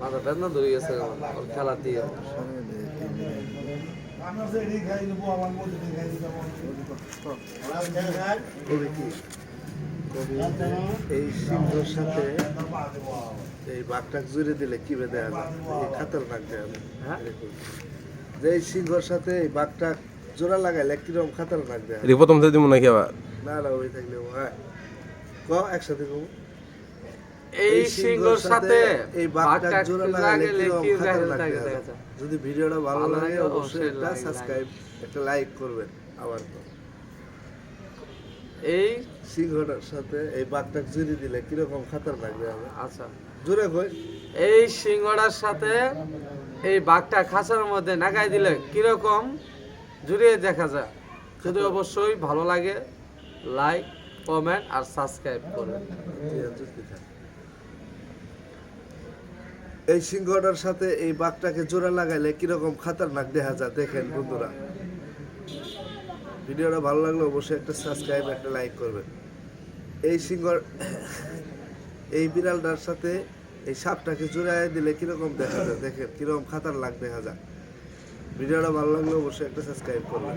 মাথা বেদনা ধরে গেছে ওর খেলা দিয়ে। এই সিংহর সাথে এই বাঘটাক জুড়ে দিলে কি বেঁধে যায় এই খাতারনাক দেয় হ্যাঁ? যে এই সিংহর সাথে এই বাঘটাক জোড়া লাগাইলে কীরকম খাতারনাক দেয় প্রথম থেকে দিব নাকি আবার? না না ওই থাকলে হ্যাঁ। ক একসাথে কব? এই সিংহর সাথে এই জোড়া কি? যায়। যদি ভিডিওটা ভালো লাগে অবশ্যই একটা সাবস্ক্রাইব একটা লাইক করবেন আবার এই সিংহটার সাথে এই বাঘটাক জুড়ে দিলে কীরকম দেয় হবে আচ্ছা। জোরে কই? এই সিংহটার সাথে এই বাঘটা খাঁচার মধ্যে নাগাই দিলে কীরকম? জুড়িয়ে দেখা যায়। যদি অবশ্যই ভালো লাগে লাইক কমেন্ট আর সাবস্ক্রাইব করবেন। এই সিংহটার সাথে এই বাঘটাকে জোড়া লাগাইলে কীরকম খাতারনাক দেখা যায় দেখেন বন্ধুরা। ভিডিওটা ভালো লাগলে অবশ্যই একটা সাবস্ক্রাইব একটা লাইক করবেন। এই সিংহর এই বিড়ালটার সাথে এই সাপটাকে জোড়ায় দিলে কীরকম দেখা যায় দেখেন, কীরকম খাতারনাক দেখা যায়। ভিডিওটা ভালো লাগলে অবশ্যই একটা সাবস্ক্রাইব করবেন।